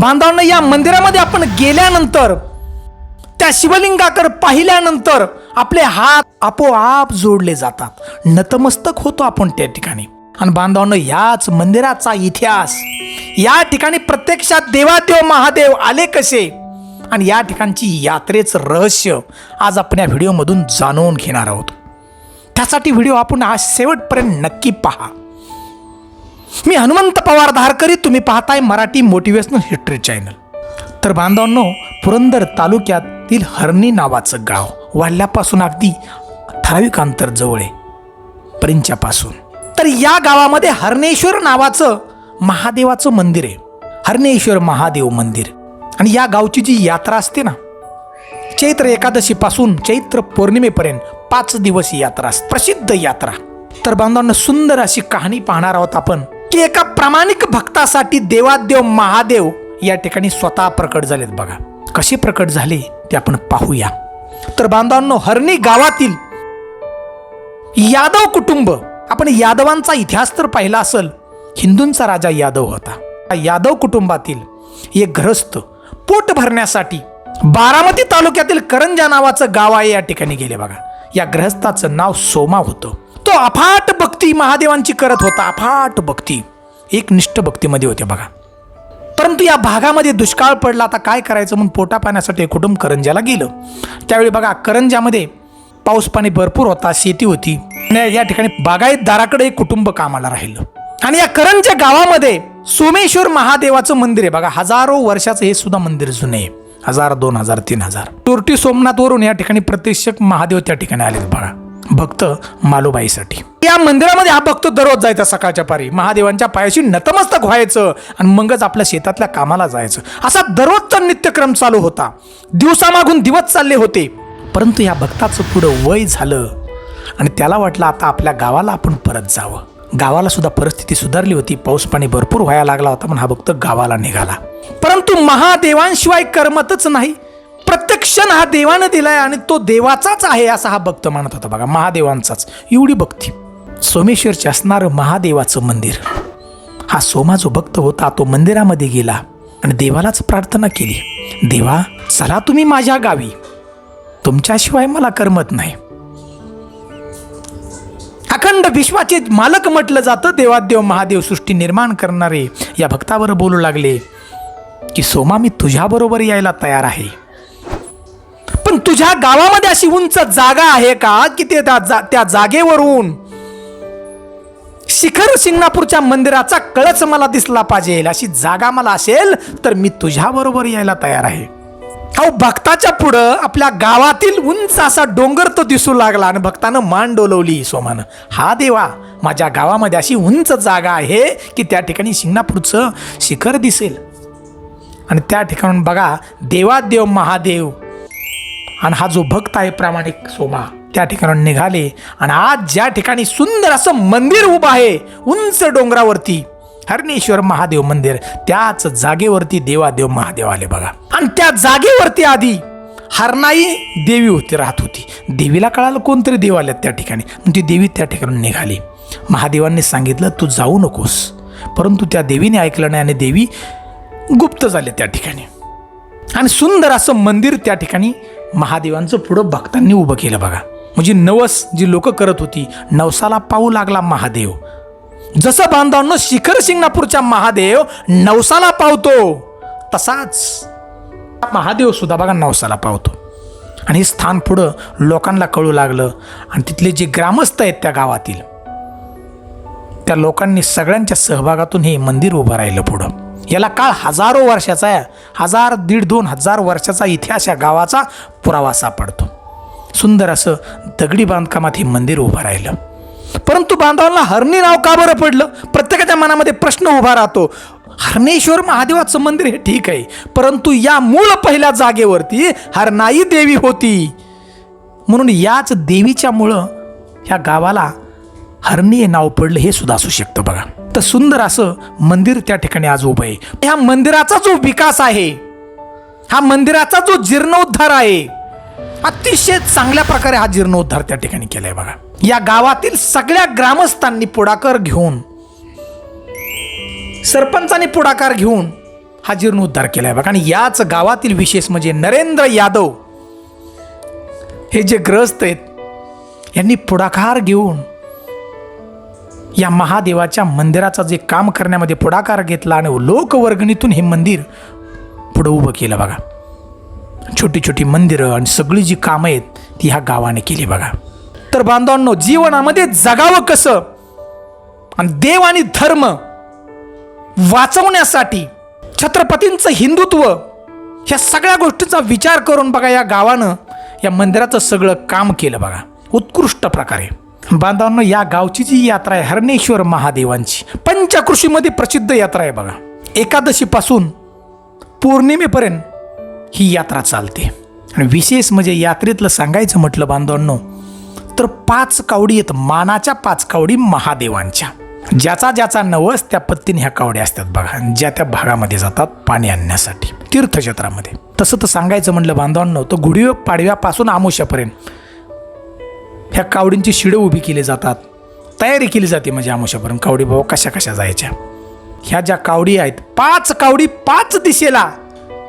बांधवांना या मंदिरामध्ये आपण गेल्यानंतर त्या शिवलिंगाकडे पाहिल्यानंतर आपले हात आपोआप जोडले जातात. नतमस्तक होतो आपण त्या ठिकाणी. आणि बांधवांनो याच मंदिराचा इतिहास या ठिकाणी प्रत्यक्षात देवादेव महादेव आले कसे? आणि या ठिकाणची यात्रेचं रहस्य आज आपण या व्हिडिओमधून जाणून घेणार आहोत. त्यासाठी व्हिडिओ आपण आज शेवटपर्यंत नक्की पहा. मी हनुमंत पवार धारकरी तुम्ही पाहताय मराठी मोटिवेशनल हिस्ट्री चॅनल तर बांधवांनो पुरंदर तालुक्यातील हरणी नावाचं गाव वाढल्यापासून अगदी ठराविक अंतर जवळ आहे. परिंच्यापासून. तर या गावामध्ये हरणेश्वर नावाचं महादेवाचं मंदिर आहे. हरणेश्वर महादेव मंदिर. आणि या गावची जी यात्रा असते ना चैत्र एकादशीपासून चैत्र पौर्णिमेपर्यंत पाच दिवस यात्रा प्रसिद्ध यात्रा. तर बांधवांना सुंदर अशी कहाणी पाहणार आहोत आपण. की एका प्रामाणिक भक्तासाठी देवादेव महादेव या ठिकाणी स्वतः प्रकट झालेत बघा. कसे प्रकट झाले ते आपण पाहूया. तर बांधवांनो हरणी गावातील यादव कुटुंब आपण यादवांचा इतिहास तर पाहिला असेल हिंदूंचा राजा यादव होता. यादव कुटुंबातील एक ग्रस्त पोट भरण्यासाठी बारामती तालुक्यातील करंजा नावाचं गाव आहे या ठिकाणी गेले बघा. या ग्रहस्थाचं नाव सोमा होतं. तो अफाट भक्ती महादेवांची करत होता अफाट भक्ती. एक निष्ठ भक्तीमध्ये होते बघा. परंतु या भागामध्ये दुष्काळ पडला आता काय करायचं म्हणून पोटा पाण्यासाठी कुटुंब करंजाला गेलं. त्यावेळी बघा करंजामध्ये पाऊस पाणी भरपूर होता शेती होती. आणि या ठिकाणी बागायतदाराकडे एक कुटुंब कामाला राहिलं. आणि या करंजा गावामध्ये सोमेश्वर महादेवाचं मंदिर आहे. बघा हजारो वर्षाचं हे सुद्धा मंदिर जुने आहे. हजार दोन हजार तीन हजार. टोरटी सोमनाथ वरून या ठिकाणी प्रत्यक्षक महादेव त्या ठिकाणी आले बघा. भक्त मालूबाईसाठी. या मंदिरामध्ये हा भक्त दररोज जायचा सकाळच्या पारी. महादेवांच्या पायाशी नतमस्तक व्हायचं आणि मगच आपल्या शेतातल्या कामाला जायचं. असा दररोजचा नित्यक्रम चालू होता. दिवसामागून दिवस चालले होते. परंतु या भक्ताचं पुढं वय झालं आणि त्याला वाटलं आता आपल्या गावाला आपण परत जावं. गावाला सुद्धा परिस्थिती सुधारली होती. पाऊस पाणी भरपूर व्हायला लागला होता म्हणून हा भक्त गावाला निघाला. परंतु महादेवांशिवाय करमतच नाही. प्रत्येक क्षण हा देवानं दिलाय आणि तो देवाचाच आहे असा हा भक्त म्हणत होता. बघा महादेवांचाच. एवढी भक्ती. सोमेश्वरचे असणारं महादेवाचं मंदिर. हा सोमा जो भक्त होता तो मंदिरामध्ये गेला आणि देवालाच प्रार्थना केली. देवा चला तुम्ही माझ्या गावी. तुमच्याशिवाय मला करमत नाही. अखंड विश्वाचे मालक म्हटलं जातं देवादेव महादेव सृष्टी निर्माण करणारे. या भक्तावर बोलू लागले की सोमा मी तुझ्याबरोबर यायला तयार आहे. पण तुझ्या गावामध्ये अशी उंच जागा आहे का की ते त्या जा- त्या जागेवरून? शिखर शिंगणापूरच्या मंदिराचा कळच मला दिसला पाहिजे अशी जागा मला असेल तर मी तुझ्याबरोबर यायला तयार आहे. अहो भक्ताच्या पुढं आपल्या गावातील उंच असा डोंगर तो दिसू लागला आणि भक्तानं मान डोलवली सोमानं. हा देवा माझ्या गावामध्ये अशी उंच जागा आहे की त्या ठिकाणी शिंगणापूरचं शिखर दिसेल. आणि त्या ठिकाणून बघा देवादेव महादेव आणि हा जो भक्त आहे प्रामाणिक सोमा त्या ठिकाणी निघाले आणि आज ज्या ठिकाणी सुंदर असं मंदिर उभं आहे उंच डोंगरावरती हरणेश्वर महादेव मंदिर त्याच जागेवरती देवादेव महादेव आले बघा. आणि त्या जागेवरती आधी हरणाई देवी होती राहत होती. देवीला कळालं कोणतरी देव आल्यात त्या ठिकाणी. ती देवी त्या ठिकाणी निघाली. महादेवांनी सांगितलं तू जाऊ नकोस. परंतु त्या देवीने ऐकलं नाही आणि देवी गुप्त झाले त्या ठिकाणी. आणि सुंदर असं मंदिर त्या ठिकाणी महादेवांचं पुढं भक्तांनी उभं केलं बघा. म्हणजे नवस जी लोक करत होती नवसाला पाहू लागला महादेव. जसं बांधवांनो शिखर सिंगणापूरच्या महादेव नवसाला पावतो तसाच महादेव सुद्धा बघा नवसाला पावतो. आणि हे स्थान पुढं लोकांना कळू लागलं. आणि तिथले जे ग्रामस्थ आहेत त्या गावातील त्या लोकांनी सगळ्यांच्या सहभागातून हे मंदिर उभं राहिलं पुढं. याला काळ हजारो वर्षाचा आहे. हजार दीड दोन हजार वर्षाचा इतिहास या गावाचा पुरावा सापडतो सुंदर असं दगडी बांधकामात हे मंदिर उभं राहिलं. परंतु बांधवांना हरणी नाव का बरं पडलं? प्रत्येकाच्या मनामध्ये प्रश्न उभा राहतो. हरणेश्वर महादेवाचं मंदिर हे ठीक आहे. परंतु या मूळ पहिल्या जागेवरती हरनाई देवी होती. म्हणून याच देवीच्या मुळं ह्या गावाला हरणी हे नाव पडलं हे सुद्धा असू शकतं बघा. तर सुंदर असं मंदिर त्या ठिकाणी आज उभं आहे. ह्या मंदिराचा जो विकास आहे हा मंदिराचा जो जीर्णोद्धार आहे अतिशय चांगल्या प्रकारे हा जीर्णोद्धार त्या ठिकाणी केलाय बघा. या गावातील सगळ्या ग्रामस्थांनी पुढाकार घेऊन सरपंचांनी पुढाकार घेऊन हा जीर्णोद्धार केलाय बघा. आणि याच गावातील विशेष म्हणजे नरेंद्र यादव हे जे ग्रस्त आहेत यांनी पुढाकार घेऊन या महादेवाच्या मंदिराचं जे काम करण्यामध्ये पुढाकार घेतला आणि लोकवर्गणीतून हे मंदिर पुढं उभं केलं बघा. छोटी छोटी मंदिरं आणि सगळी जी कामं आहेत ती ह्या गावाने केली बघा. तर बांधवांनो जीवनामध्ये जगावं कसं? आणि देव आणि धर्म वाचवण्यासाठी छत्रपतींचं हिंदुत्व ह्या सगळ्या गोष्टीचा विचार करून बघा या गावानं या मंदिराचं सगळं काम केलं बघा. उत्कृष्ट प्रकारे. बांधवांनो या गावची जी यात्रा आहे हरणेश्वर महादेवांची पंचकृषीमध्ये प्रसिद्ध यात्रा आहे बघा. एकादशीपासून पौर्णिमेपर्यंत ही यात्रा चालते. आणि विशेष म्हणजे यात्रेतलं सांगायचं म्हटलं बांधवांनो तर पाच कावडी आहेत मानाच्या पाच कावडी महादेवांच्या. ज्याचा ज्याचा नवस त्या पत्तीने ह्या कावड्या असतात बघा. ज्या त्या भागामध्ये जातात पाणी आणण्यासाठी तीर्थक्षेत्रामध्ये. तसं तर सांगायचं म्हटलं बांधवांनो तर गुढी पाडव्यापासून आमुष्यापर्यंत ह्या कावडींची शिडं उभी केली जातात. तयारी केली जाते म्हणजे आमुष्यापर्यंत कावडी बाबा कशा कशा जायच्या. ह्या ज्या कावडी आहेत पाच कावडी पाच दिशेला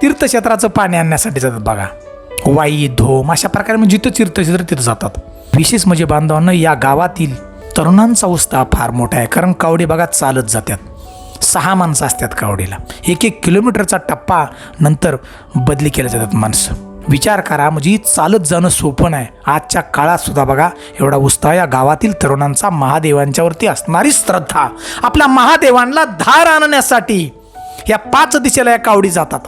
तीर्थक्षेत्राचं पाणी आणण्यासाठी जातात बघा. वाई धोम अशा प्रकारे म्हणजे जिथं तीर्थक्षेत्र तिथं जातात. विशेष म्हणजे बांधवांना या गावातील तरुणांचा उत्साह फार मोठा आहे कारण कावडी बघा चालत जातात. सहा माणसं असतात कावडीला. एक एक किलोमीटरचा टप्पा नंतर बदली केल्या जातात माणसं. विचार करा म्हणजे चालत जाणं सोपं नाही. आजच्या काळात सुद्धा बघा एवढा उत्साह या गावातील तरुणांचा महादेवांच्यावरती असणारी श्रद्धा. आपल्या महादेवांना धार आणण्यासाठी या पाच दिशेला या कावडी जातात.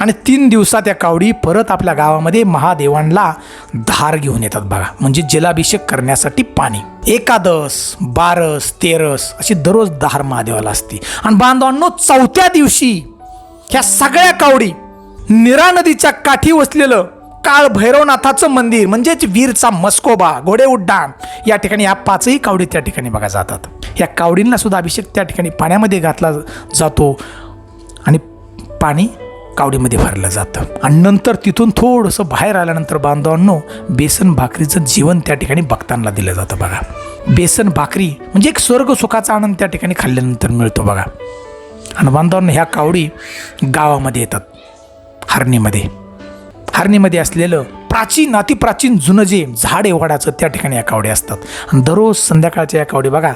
आणि तीन दिवसात या कावडी परत आपल्या गावामध्ये महादेवांना धार घेऊन येतात बघा. म्हणजे जलाभिषेक करण्यासाठी पाणी. एकादस बारस तेरस अशी दररोज धार महादेवाला असते. आणि बांधवांनो चौथ्या दिवशी ह्या सगळ्या कावडी निरा नदीच्या काठी वसलेलं काळ भैरवनाथाचं मंदिर म्हणजेच वीरचा मस्कोबा घोडे उड्डाण या ठिकाणी या पाचही कावडी त्या ठिकाणी बघा जातात. या कावडींना सुद्धा अभिषेक त्या ठिकाणी पाण्यामध्ये घातला जातो आणि पाणी कावडीमध्ये भरलं जातं. आणि नंतर तिथून थोडंसं बाहेर आल्यानंतर बांधवांनो बेसन भाकरीचं जीवन त्या ठिकाणी भक्तांना दिलं जातं बघा. बेसन भाकरी म्हणजे एक स्वर्ग सुखाचा आनंद त्या ठिकाणी खाल्ल्यानंतर मिळतो बघा. आणि बांधवांनो ह्या कावडी गावामध्ये येतात. हरणीमध्ये. हरणीमध्ये असलेलं प्राचीन अतिप्राचीन जुनं जे झाड एवढाचं त्या ठिकाणी या कावडे असतात. आणि दररोज संध्याकाळच्या या कावडी बघा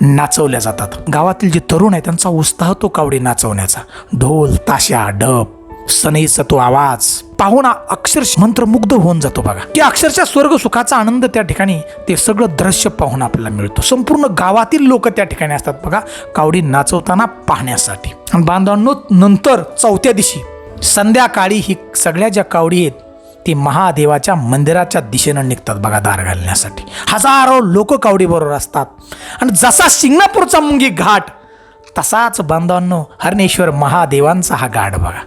नाचवल्या जातात. गावातील जे तरुण आहे त्यांचा उत्साह तो कावडी नाचवण्याचा. ढोल ताशा डब सनईचा तो आवाज पाहुणा अक्षरश मंत्रमुग्ध होऊन जातो बघा. की अक्षरशः स्वर्ग सुखाचा आनंद त्या ठिकाणी ते सगळं दृश्य पाहून आपल्याला मिळतो. संपूर्ण गावातील लोक त्या ठिकाणी असतात बघा कावडी नाचवताना पाहण्यासाठी. आणि बांधवांनो नंतर चौथ्या दिवशी संध्याकाळी ही सगळ्या ज्या कावडी आहेत ती महादेवाच्या मंदिराच्या दिशेनं निघतात बघा दार घालण्यासाठी. हजारो लोक कावडीबरोबर असतात. आणि जसा शिंगणापूरचा मुंगी घाट तसाच बांधवांनो हरणेश्वर महादेवांचा हा घाट बघा.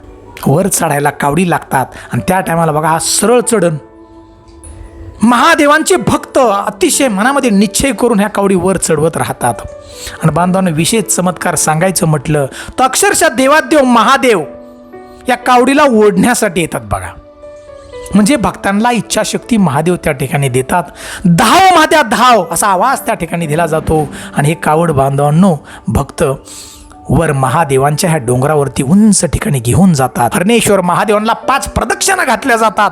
वर चढायला कावडी लागतात आणि त्या टायमाला बघा हा सरळ चढण. महादेवांचे भक्त अतिशय मनामध्ये निश्चय करून ह्या कावडी वर चढवत राहतात. आणि बांधवांना विशेष चमत्कार सांगायचं म्हटलं तर अक्षरशः देवादेव महादेव या कावडीला ओढण्यासाठी येतात बघा. म्हणजे भक्तांना इच्छाशक्ती महादेव त्या ठिकाणी देतात. धाव महाद्या धाव असा आवाज त्या ठिकाणी दिला जातो. आणि हे कावड बांधवांनो भक्त वर महादेवांच्या ह्या डोंगरावरती उंच ठिकाणी घेऊन जातात. हरणेश्वर महादेवांना पाच प्रदक्षिणा घातल्या जातात.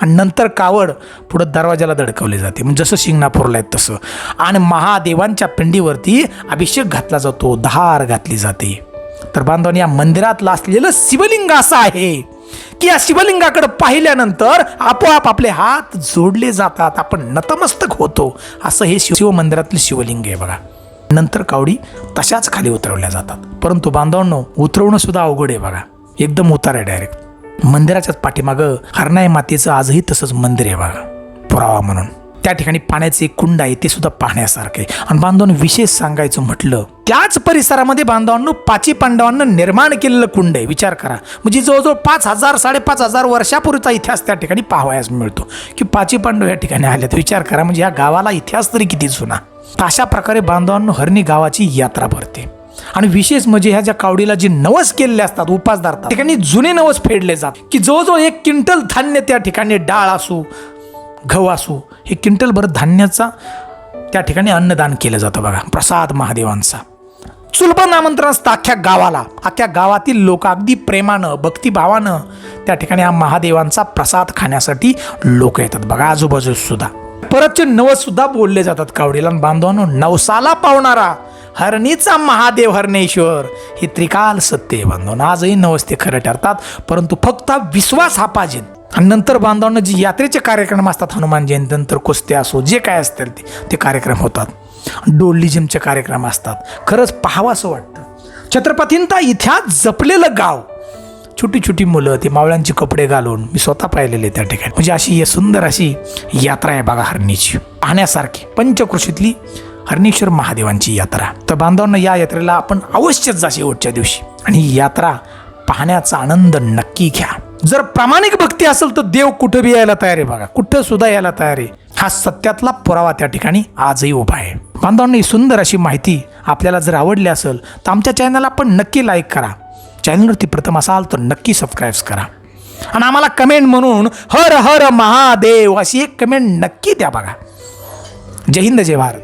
आणि नंतर कावड पुढं दरवाजाला दडकवले जाते. म्हणजे जसं शिंगणापूरला आहेत तसं. आणि महादेवांच्या पिंडीवरती अभिषेक घातला जातो धार घातली जाते. तर बांधवांनी या मंदिरातलं असलेलं शिवलिंग असं आहे की या शिवलिंगाकडे पाहिल्यानंतर आपोआप आपले हात जोडले जातात आपण नतमस्तक होतो. असं हे शिव मंदिरातलं शिवलिंग आहे बघा. नंतर कावडी तशाच खाली उतरवल्या जातात. परंतु बांधवांनो उतरवणं सुद्धा अवघड आहे बघा. एकदम उतार आहे डायरेक्ट मंदिराच्याच पाठीमागं हरणाई मातेचं आजही तसंच मंदिर आहे बघा. पुरावा म्हणून. त्या ठिकाणी पाण्याचे एक कुंड आहे ते सुद्धा पाहण्यासारखे आणि बांधवांनो विशेष सांगायचं म्हटलं त्याच परिसरामध्ये बांधवांनो पाची पांडवांना निर्माण केलेलं कुंड आहे. विचार करा. म्हणजे जवळजवळ पाच हजार साडेपाच हजार वर्षापूर्वीचा इतिहास त्या ठिकाणी पाहावयास मिळतो. की पाची पांडव या ठिकाणी आल्यात. विचार करा. म्हणजे या गावाला इतिहास तरी किती जुना. तर अशा प्रकारे बांधवांनो हरणी गावाची यात्रा भरते. आणि विशेष म्हणजे ह्या ज्या कावडीला जे नवस केलेले असतात उपास धरतात ठिकाणी जुने नवस फेडले जातात. की जवळजवळ एक क्विंटल धान्य त्या ठिकाणी डाळ असू गहू असू हे क्विंटलभर धान्याचा त्या ठिकाणी अन्नदान केलं जातं बघा प्रसाद महादेवांचा. चुलबन आमंत्रण असतं अख्ख्या गावाला अख्ख्या गावातील लोक अगदी प्रेमानं भक्तिभावानं त्या ठिकाणी हा महादेवांचा प्रसाद खाण्यासाठी लोक येतात बघा आजूबाजूसुद्धा परतचे नवसुद्धा बोलले जातात कावडीला आणि बांधवांनो नवसाला पावणारा हरणीचा महादेव हरणेश्वर हे त्रिकाल सत्य बांधवन. आजही नवस ते खरं ठरतात परंतु फक्त विश्वास हा पाहिजे. आणि नंतर बांधवांना जी यात्रेचे कार्यक्रम असतात हनुमान जयंती नंतर कुस्त्या असो जे काय असतील ते ते कार्यक्रम होतात. डोल्लिझमचे कार्यक्रम असतात. खरंच पाहावं असं वाटतं. छत्रपतींचा इतिहास जपलेलं गाव. छोटी छोटी मुलं ती मावळ्यांचे कपडे घालून मी स्वतः पाहिलेले त्या ठिकाणी. म्हणजे अशी सुंदर अशी यात्रा आहे बघा हरणीची. पाहण्यासारखी पंचकृषीतली हरणेश्वर महादेवांची यात्रा. तर बांधवांना या यात्रेला आपण अवश्यच जा शेवटच्या दिवशी. आणि ही यात्रा पाहण्याचा आनंद नक्की घ्या. जर प्रामाणिक भक्ती असेल तर देव कुठं बी यायला तयार आहे बघा. कुठं सुद्धा यायला तयार आहे. हा सत्यातला पुरावा त्या ठिकाणी आजही उभा आहे. बांधवांनी ही सुंदर अशी माहिती आपल्याला जर आवडली असेल तर आमच्या चॅनलला पण नक्की लाईक करा. चॅनलवरती प्रथम असाल तर नक्की सबस्क्राईब्स करा. आणि आम्हाला कमेंट म्हणून हर हर महादेव अशी एक कमेंट नक्की द्या बघा. जय हिंद जय भारत.